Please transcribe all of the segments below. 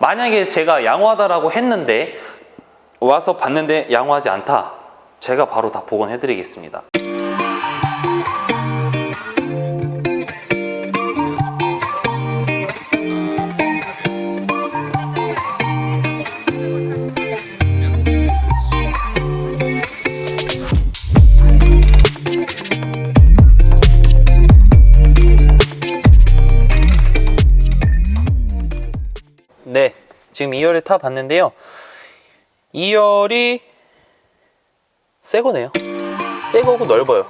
만약에 제가 양호하다라고 했는데 와서 봤는데 양호하지 않다. 제가 바로 다 복원해 드리겠습니다. 지금 2열에 타 봤는데요. 2열이 새 거네요. 새 거고 넓어요.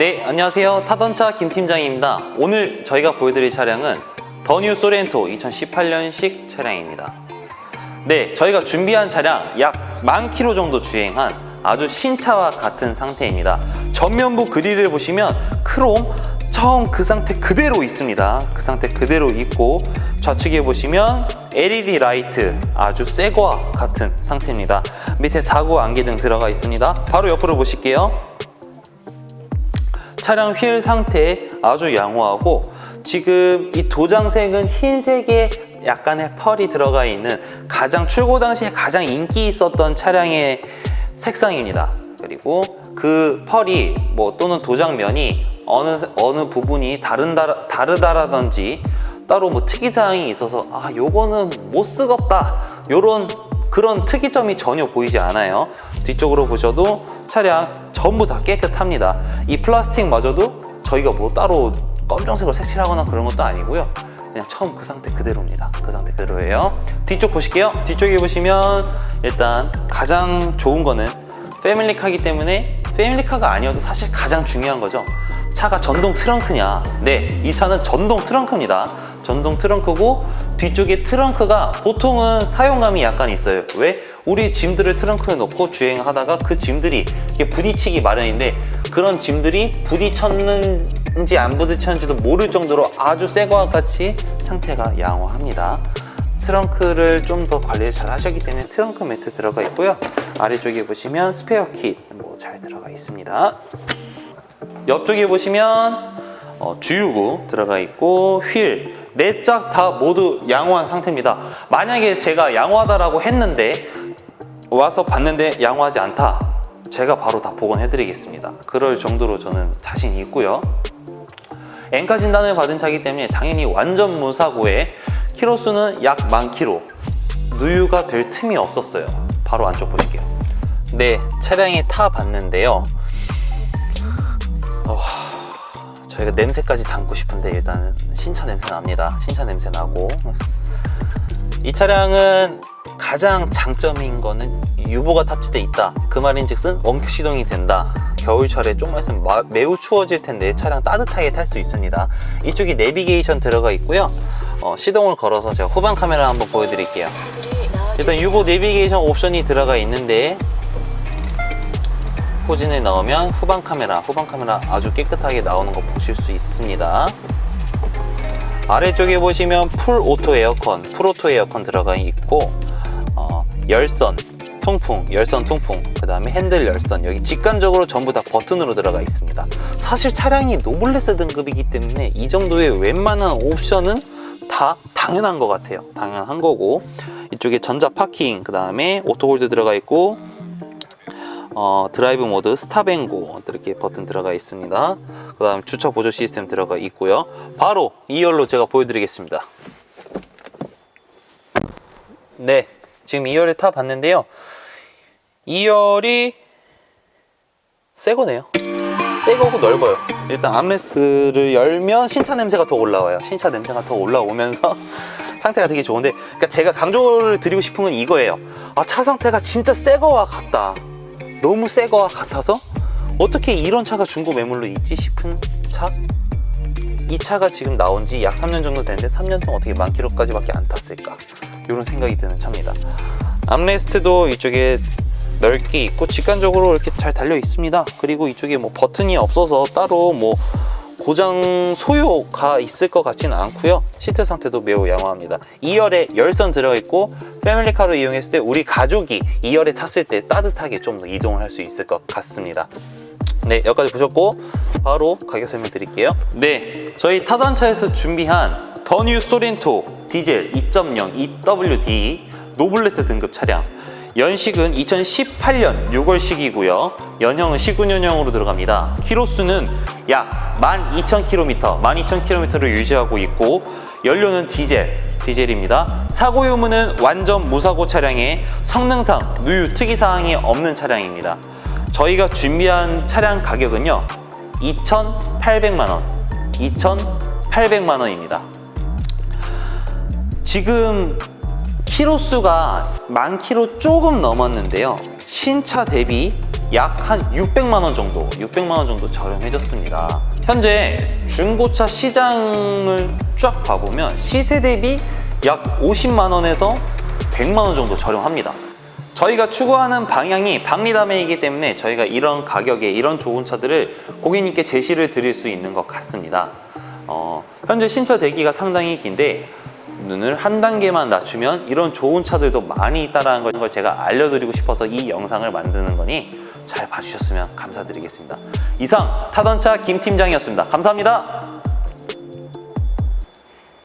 네, 안녕하세요. 타던차 김 팀장입니다. 오늘 저희가 보여드릴 차량은 더뉴 소렌토 2018년식 차량입니다. 네, 저희가 준비한 차량 약 만 킬로 정도 주행한 아주 신차와 같은 상태입니다. 전면부 그릴을 보시면 크롬 처음 그 상태 그대로 있습니다. 그 상태 그대로 있고 좌측에 보시면 LED 라이트 아주 새 거와 같은 상태입니다. 밑에 사고 안개등 들어가 있습니다. 바로 옆으로 보실게요. 차량 휠 상태 아주 양호하고 지금 이 도장색은 흰색에 약간의 펄이 들어가 있는 가장 출고 당시에 가장 인기 있었던 차량의 색상입니다. 그리고 그 펄이 뭐 또는 도장면이 어느 어느 부분이 다른다 다르다라든지 따로 뭐 특이사항이 있어서 아 요거는 못 쓰겠다 요런 그런 특이점이 전혀 보이지 않아요 뒤쪽으로 보셔도 차량 전부 다 깨끗합니다. 이 플라스틱마저도 저희가 뭐 따로 검정색으로 색칠하거나 그런 것도 아니고요. 그냥 처음 그 상태 그대로입니다. 그 상태 그대로예요. 뒤쪽 보실게요. 뒤쪽에 보시면 일단 가장 좋은 거는 패밀리카기 때문에 패밀리카가 아니어도 사실 가장 중요한 거죠 차가 전동 트렁크냐? 네 이 차는 전동 트렁크입니다. 전동 트렁크고 뒤쪽에 트렁크가 보통은 사용감이 약간 있어요. 왜? 우리 짐들을 트렁크에 넣고 주행하다가 그 짐들이 부딪히기 마련인데 그런 짐들이 부딪혔는지 안 부딪혔는지도 모를 정도로 아주 새 거와 같이 상태가 양호합니다. 트렁크를 좀 더 관리를 잘 하셨기 때문에 트렁크 매트 들어가 있고요. 아래쪽에 보시면 스페어 킷 뭐 잘 들어가 있습니다 옆쪽에 보시면 어, 주유구 들어가 있고 휠, 네짝다 모두 양호한 상태입니다. 만약에 제가 양호하다라고 했는데 와서 봤는데 양호하지 않다. 제가 바로 다 복원해 드리겠습니다. 그럴 정도로 저는 자신이 있고요. 엔카 진단을 받은 차이기 때문에 당연히 완전 무사고에 키로수는 약만 킬로 누유가 될 틈이 없었어요. 바로 안쪽 보실게요. 네, 차량에 타 봤는데요. 어, 저희가 냄새까지 담고 싶은데 일단은 신차 냄새 납니다. 신차 냄새 나고 이 차량은 가장 장점인 거는 유보가 탑재돼 있다. 그 말인즉슨 원큐 시동이 된다. 겨울철에 좀만 있으면 마- 매우 추워질 텐데 차량 따뜻하게 탈 수 있습니다. 이쪽에 내비게이션 들어가 있고요. 어, 시동을 걸어서 제가 후방 카메라 한번 보여드릴게요. 일단 유보 내비게이션 옵션이 들어가 있는데 포진을 넣으면 후방 카메라, 후방 카메라 아주 깨끗하게 나오는 거 보실 수 있습니다. 아래쪽에 보시면 풀 오토 에어컨, 풀 오토 에어컨 들어가 있고 어, 열선, 통풍, 열선 통풍, 그 다음에 핸들 열선 여기 직관적으로 전부 다 버튼으로 들어가 있습니다. 사실 차량이 노블레스 등급이기 때문에 이 정도의 웬만한 옵션은 다 당연한 것 같아요. 당연한 거고 이쪽에 전자 파킹, 그 다음에 오토홀드 들어가 있고 어, 드라이브 모드, 스탑 앤고 이렇게 버튼 들어가 있습니다. 그 다음 주차 보조 시스템 들어가 있고요. 바로 2열로 제가 보여드리겠습니다. 네, 지금 2열에 타 봤는데요. 2열이 새 거네요. 새 거고 넓어요. 일단 암레스트를 열면 신차 냄새가 더 올라와요. 신차 냄새가 더 올라오면서 상태가 되게 좋은데, 그러니까 제가 강조를 드리고 싶은 건 이거예요. 아, 차 상태가 진짜 새 거와 같다. 너무 새 거와 같아서 어떻게 이런 차가 중고 매물로 있지 싶은 차? 이 차가 지금 나온 지 약 3년 정도 됐는데 3년 동안 어떻게 만 킬로까지밖에 안 탔을까? 이런 생각이 드는 차입니다. 암레스트도 이쪽에 넓게 있고 직관적으로 이렇게 잘 달려 있습니다. 그리고 이쪽에 뭐 버튼이 없어서 따로 뭐 고장 소요가 있을 것 같지는 않고요. 시트 상태도 매우 양호합니다. 2열에 열선 들어 있고 패밀리카로 이용했을 때 우리 가족이 2열에 탔을 때 따뜻하게 좀 더 이동을 할 수 있을 것 같습니다. 네, 여기까지 보셨고 바로 가격 설명 드릴게요. 네, 저희 타던 차에서 준비한 더뉴 소렌토 디젤 2.0 EWD 노블레스 등급 차량. 연식은 2018년 6월식이고요. 연형은 19년형으로 들어갑니다. 키로수는 약 12,000km, 12,000km를 유지하고 있고 연료는 디젤, 디젤입니다. 사고 유무는 완전 무사고 차량에 성능상 누유 특이사항이 없는 차량입니다. 저희가 준비한 차량 가격은요 2,800만 원 2,800만 원입니다 지금 키로수가 만 키로 조금 넘었는데요. 신차 대비 약 한 600만 원 정도 600만 원 정도 저렴해졌습니다. 현재 중고차 시장을 쫙 봐보면 시세 대비 약 50만 원에서 100만 원 정도 저렴합니다. 저희가 추구하는 방향이 박리담회이기 때문에 저희가 이런 가격에 이런 좋은 차들을 고객님께 제시를 드릴 수 있는 것 같습니다. 어, 현재 신차 대기가 상당히 긴데 눈을 한 단계만 낮추면 이런 좋은 차들도 많이 있다는 걸 제가 알려드리고 싶어서 이 영상을 만드는 거니 잘 봐주셨으면 감사드리겠습니다. 이상 타던차 김 팀장이었습니다. 감사합니다.